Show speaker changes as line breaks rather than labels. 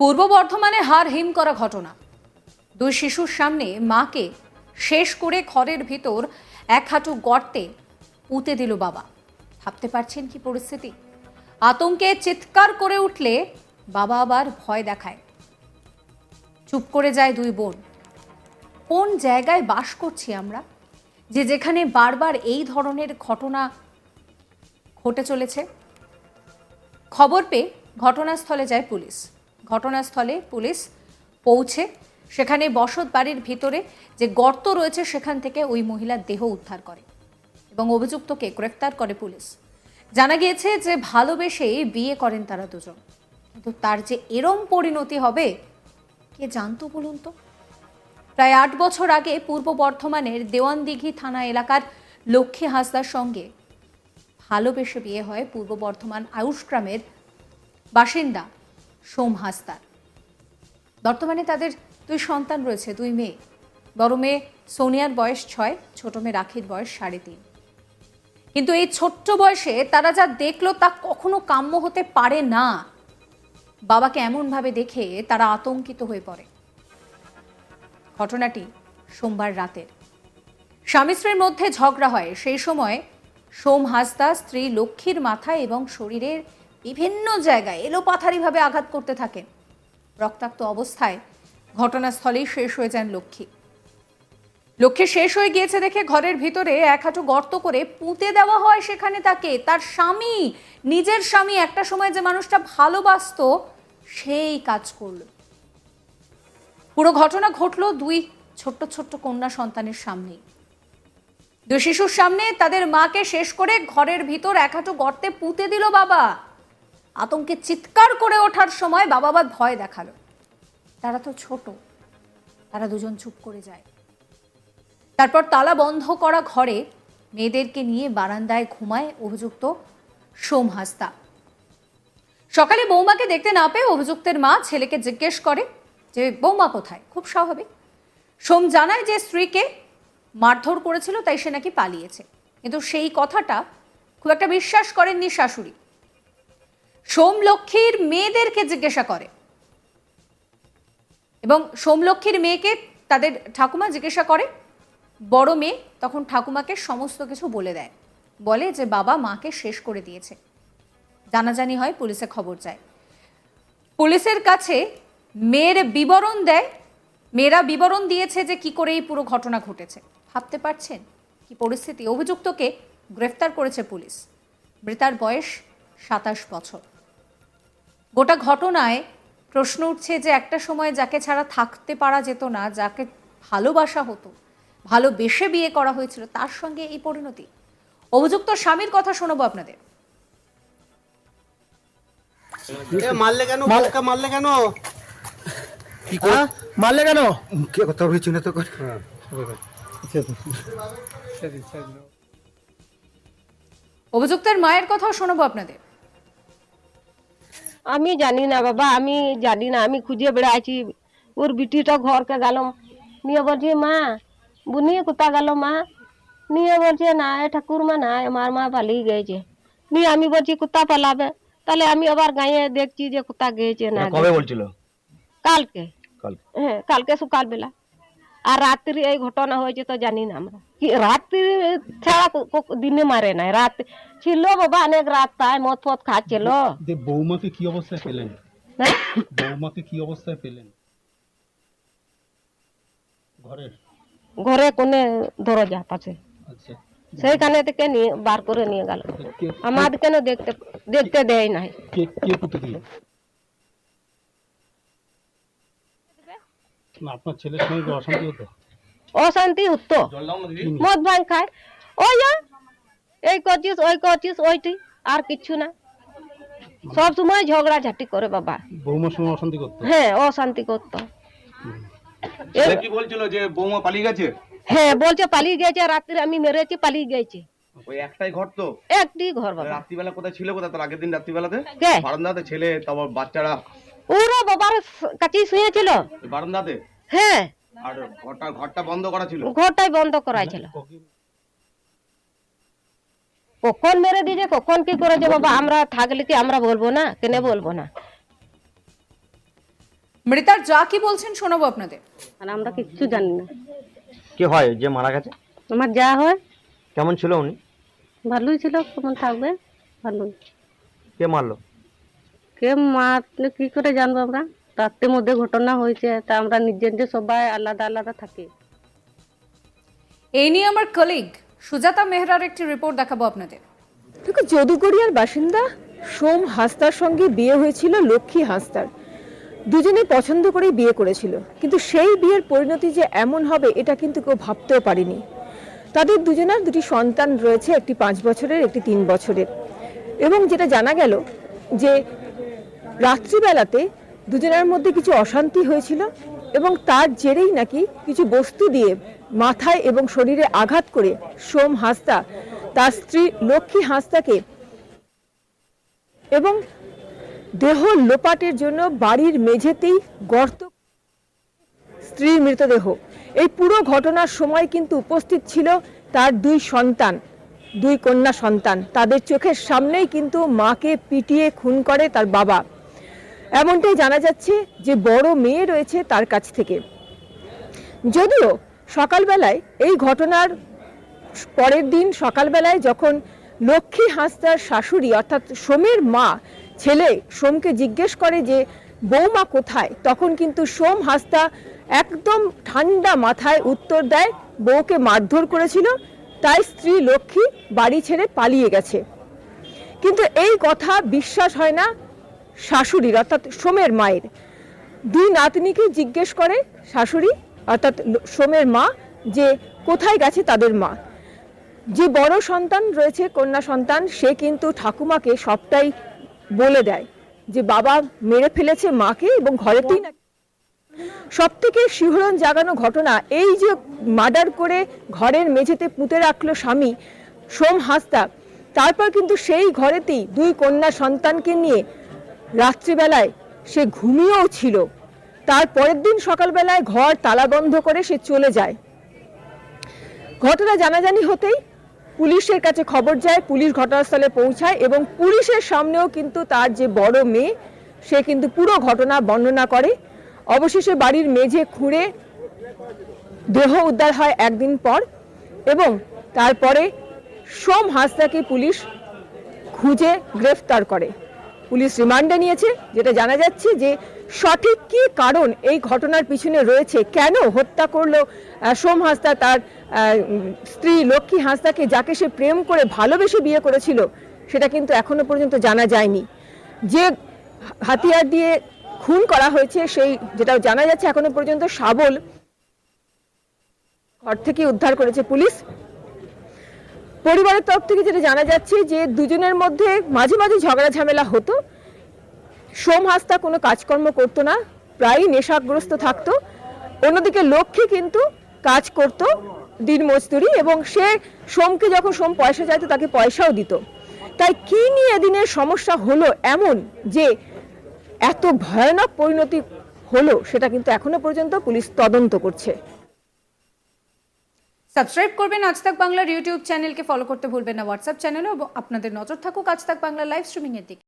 পূর্ব বর্ধমানে হার হিম করা ঘটনা। দুই শিশুর সামনে মাকে শেষ করে ঘরের ভিতর এক হাঁটু গর্তে পুঁতে দিল বাবা। ভাবতে পারছেন কি পরিস্থিতি? আতঙ্কে চিৎকার করে উঠলে বাবা আবার ভয় দেখায়। চুপ করে যায় দুই বোন। কোন জায়গায় বাস করছি আমরা? যে যেখানে বারবার এই ধরনের ঘটনা ঘটে চলেছে। খবর পেয়ে ঘটনাস্থলে যায় পুলিশ। ঘটনাস্থলে পুলিশ পৌঁছে। সেখানে বসত বাড়ির ভিতরে যে গর্ত রয়েছে, সেখান থেকে ওই মহিলার দেহ উদ্ধার করে এবং অভিযুক্তকে গ্রেফতার করে পুলিশ। জানা গিয়েছে যে ভালোবেসে বিয়ে করেন তারা দুজন। কিন্তু তার যে এরম পরিণতি হবে, কে জানতো বলুন তো? প্রায় আট বছর আগে পূর্ব বর্ধমানের দেওয়ানদিঘি থানা এলাকার লক্ষ্মী হাসদার সঙ্গে ভালোবেসে বিয়ে হয় পূর্ব বর্ধমান আয়ুষ গ্রামের বাসিন্দা সোম হাসদার বর্তমানে তাদের দুই সন্তান রয়েছে, দুই মেয়ে। বড় মেয়ে সোনিয়ার বয়স ছয়, ছোট মেয়ে রাখির বয়স সাড়ে তিন। কিন্তু এই ছোট্ট বয়সে তারা যা দেখল তা কখনো কাম্য হতে পারে না। বাবাকে এমনভাবে দেখে তারা আতঙ্কিত হয়ে পড়ে। ঘটনাটি সোমবার রাতের। স্বামী স্ত্রীর মধ্যে ঝগড়া হয়। সেই সময় সোম হাসদা স্ত্রী লক্ষ্মীর মাথায় এবং শরীরের বিভিন্ন জায়গায় এলোপাথারিভাবে আঘাত করতে থাকেন। রক্তাক্ত অবস্থায় ঘটনাস্থলেই শেষ হয়ে যান লক্ষ্মী। লক্ষ্মী শেষ হয়ে গিয়েছে দেখে ঘরের ভিতরে এক হাঁটু গর্ত করে পুঁতে দেওয়া হয় সেখানে তাকে। তার স্বামী, নিজের স্বামী একটা সময় যে মানুষটা ভালোবাসতো, সেই কাজ করল। পুরো ঘটনা ঘটলো দুই ছোট্ট ছোট্ট কন্যা সন্তানের সামনেই দুই শিশুর সামনে তাদের মাকে শেষ করে ঘরের ভিতর এক হাঁটু গর্তে পুঁতে দিল বাবা। আতঙ্কে চিৎকার করে ওঠার সময় বাবা আবার ভয় দেখাল। তারা তো ছোট, তারা দুজন চুপ করে যায়। তারপর তালা বন্ধ করা ঘরে মেয়েদেরকে নিয়ে বারান্দায় ঘুমায় অভিযুক্ত সোম হাসদা সকালে বৌমাকে দেখতে না পেয়ে অভিযুক্তের মা ছেলেকে জিজ্ঞেস করে যে, বৌমা কোথায়? খুব স্বাভাবিক। সোম জানায় যে, স্ত্রীকে মারধর করেছিল, তাই সে নাকি পালিয়েছে। কিন্তু সেই কথাটা খুব একটা বিশ্বাস করেননি শাশুড়ি। সোম লক্ষ্মীর মেয়েদেরকে জিজ্ঞাসা করে। এবং সোমলক্ষ্মীর মেয়েকে তাদের ঠাকুমা জিজ্ঞাসা করে, বড় মেয়ে তখন ঠাকুমাকে সমস্ত কিছু বলে দেয়। বলে যে, বাবা মাকে শেষ করে দিয়েছে। জানাজানি হয়, পুলিশে খবর যায়। পুলিশের কাছে মেয়ের বিবরণ দেয়। মেয়েরা বিবরণ দিয়েছে যে, কি করে এই পুরো ঘটনা ঘটেছে। ভাবতে পারছেন কি পরিস্থিতি? অভিযুক্তকে গ্রেফতার করেছে পুলিশ। মৃতার বয়স সাতাশ বছর। গোটা ঘটনায় প্রশ্ন উঠছে যে একটা সময় যাকে ছাড়া থাকতে পারা যেত না যাকে ভালোবাসা হতো ভালোবেসে বিয়ে করা হয়েছিল তার সঙ্গে এই পরিণতি। অভিযুক্ত স্বামীর কথা শোনাবো আপনাদের।
মারলে কেন? মারলে কেন?
হ্যাঁ? মারলে কেন?
কে কথা বলছি না তো
অভিযুক্তের মায়ের কথাও শোনাবো আপনাদের।
আমি জানি না বাবা আমি জানি না আমি খুঁজে বেড়াইছি ওর বিটিটা ঘরকে গেলাম নিয়ে বলছি মা বুনিয়ে কোথা গেল মা নিয়ে বলছে না এ ঠাকুর মা না আমার মা পালিয়ে গেছে নিয়ে আমি বলছি কোথা পালাবে তাহলে আমি আবার গাঁয়ে দেখছি যে কোথা গেছে না
কবে বলছিল
কালকে
কাল
হ্যাঁ কালকে সকালবেলা আর রাত্রি এই ঘটনা হয়েছে তো জানি না আমরা। কি রাত্রি ছাড়া দিনে মারে নাই। রাত ছিল বাবা অনেক রাত তাই মদ ফদ খাচ্ছিল।
বৌমাকে কি অবস্থায় পেলেন?
হ্যাঁ?
বৌমাকে কি অবস্থায় পেলেন? ঘরের
ঘরে কোনে দরজা পাশে
আচ্ছা।
সেইখানে থেকে নিয়ে বার করে নিয়ে গেল। আমাদের কেন দেখতে দেখতে দেয় নাই।
কে কে পুঁতে দিল না আপনার ছেলের সঙ্গে অশান্তি হতো?
অশান্তি হতো। মদ ভাঙ খায়। ওই এই করছিস ওই করছিস ওইটি আর কিছু না। সব সময় ঝগড়া ঝাঁটি করে বাবা।
বৌমার সঙ্গে অশান্তি করতো?
হ্যাঁ অশান্তি করতো।
কি বলছিল যে বৌমা পালিয়ে গেছে?
হ্যাঁ বলছে পালিয়ে গেছে রাত্রে আমি মেরেছি পালিয়ে গেছে।
ওই একটাই ঘর তো?
একটি ঘর বাবা।
রাত্রিবেলা কোথায় ছিল কোথায় তার আগের দিন রাত্রিবেলাতে? বারান্দাতে ছেলে তারপর বাচ্চারা।
ওরা বাবার কাছেই শুয়েছিল।
বারান্দাতে?
হ্যাঁ।
আর ঘরটা ঘরটা বন্ধ করা ছিল?
ঘরটাই বন্ধ করা ছিল। কখন মেরে দিয়েছে কখন কি করেছে বাবা আমরা থাকলে কি আমরা বলব না? কেন বলব না?
মৃতার যা কি বলছেন শোনাবো আপনাদের।
আর আমরা কিচ্ছু জানি না।
কে হয় যে মারা গেছে?
আমার যা হয়।
কেমন ছিল উনি?
ভালোই ছিল কেমন থাকবে ভালোই।
কে মারলো?
কে মারলে কি করে জানব আমরা? রাত্রের মধ্যে ঘটনা হয়েছে তা আমরা নিজের নিজে সবাই আলাদা আলাদা থাকি।
এই নিয়ে আমার কলিগ সুজাতা মেহরার একটি রিপোর্ট দেখাবো আপনাদের।
দেখো যদুগড়িয়ার বাসিন্দা সোম হাসদার সঙ্গে বিয়ে হয়েছিল লক্ষ্মী হাসদার দুজনে পছন্দ করেই বিয়ে করেছিল। কিন্তু সেই বিয়ের পরিণতি যে এমন হবে এটা কিন্তু কেউ ভাবতেও পারেনি। তাদের দুজনের দুটি সন্তান রয়েছে একটি পাঁচ বছরের একটি তিন বছরের। এবং যেটা জানা গেল যে রাত্রিবেলাতে দুজনের মধ্যে কিছু অশান্তি হয়েছিল এবং তার জেরেই নাকি কিছু বস্তু দিয়ে মাথায় এবং শরীরে আঘাত করে সোম হাসদা, তার স্ত্রী লক্ষ্মী হাসদাকে এবং দেহ লোপাটের জন্য বাড়ির মেঝেতেই গর্ত স্ত্রীর মৃতদেহ। এই পুরো ঘটনার সময় কিন্তু উপস্থিত ছিল তার দুই সন্তান, দুই কন্যা সন্তান। তাদের চোখের সামনেই কিন্তু মাকে পিটিয়ে খুন করে তার বাবা। এমনটাই জানা যাচ্ছে যে বড় মেয়ে রয়েছে তার কাছ থেকে। যদিও সকালবেলায় এই ঘটনার পরের দিন সকালবেলায় যখন লক্ষ্মী হাঁসদার শাশুড়ি অর্থাৎ সোমের মা ছেলে সোমকে জিজ্ঞেস করে যে, বৌমা কোথায়? তখন কিন্তু সোম হাসদা একদম ঠান্ডা মাথায় উত্তর দেয়, বউকে মারধর করেছিল, তাই স্ত্রী লক্ষ্মী বাড়ি ছেড়ে পালিয়ে গেছে। কিন্তু এই কথা বিশ্বাস হয় না শাশুড়ির অর্থাৎ সোমের মায়ের। দুই নাতনিকে জিজ্ঞেস করে শাশুড়ি অর্থাৎ সোমের মা যে কোথায় গেছে তাদের মা। যে বড় সন্তান রয়েছে কন্যা সন্তান সে কিন্তু ঠাকুমাকে সবটাই বলে দেয় যে বাবা মেরে ফেলেছে মাকে এবং ঘরেতেই না সব থেকে শিহরণ জাগানো ঘটনা এই যে মার্ডার করে ঘরের মেঝেতে পুঁতে রাখল স্বামী সোম হাসদা তারপর কিন্তু সেই ঘরেতেই দুই কন্যা সন্তানকে নিয়ে রাত্রিবেলায় সে ঘুমিয়েও ছিল। তার পরের দিন সকালবেলায় ঘর তালা বন্ধ করে সে চলে যায়। ঘটনা জানাজানি হতেই পুলিশের কাছে খবর যায়, পুলিশ ঘটনাস্থলে পৌঁছায় এবং পুলিশের সামনেও কিন্তু তার যে বড় মেয়ে, সে কিন্তু পুরো ঘটনা বর্ণনা করে। অবশেষে বাড়ির মেঝে খুঁড়ে দেহ উদ্ধার হয় একদিন পর এবং তারপরে সোম হাসদাকে পুলিশ খুঁজে গ্রেফতার করে। পুলিশ রিমান্ডে নিয়েছে, যেটা জানা যাচ্ছে যে সঠিক কী কারণ এই ঘটনার পিছনে রয়েছে, কেন হত্যা করল সোম হাসদা তার স্ত্রী লক্ষ্মী হাসদাকে যাকে সে প্রেম করে ভালোবেসে বিয়ে করেছিল, সেটা কিন্তু এখনও পর্যন্ত জানা যায়নি। যে হাতিয়ার দিয়ে খুন করা হয়েছে, সেই যেটা জানা যাচ্ছে এখনও পর্যন্ত শাবল ঘর থেকে উদ্ধার করেছে পুলিশ। পরিবারের তরফ থেকে যেটা জানা যাচ্ছে যে দুজনের মধ্যে মাঝে মাঝে ঝগড়া ঝামেলা হতো। সোম হাসতা কোনো কাজকর্ম করতো না, প্রায়ই নেশাগ্রস্ত থাকতো। অন্যদিকে লক্ষ্মী কিন্তু কাজ করত দিন মজদুরি এবং সে সোমকে যখন সোম পয়সা চাইতো তাকে পয়সাও দিত। তাই কি নিয়ে এদিনের সমস্যা হলো এমন যে এত ভয়ানক পরিণতি হলো সেটা কিন্তু এখনও পর্যন্ত পুলিশ তদন্ত করছে।
সাবস্ক্রাইব করবেন আজ তাক বাংলার ইউটিউব চ্যানেলকে ফলো করতে ভুলবেন না। হোয়াটসঅ্যাপ চ্যানেলে আপনাদের নজর থাকুক আজ তাক বাংলা লাইভ স্ট্রিমিংয়ের দিকে।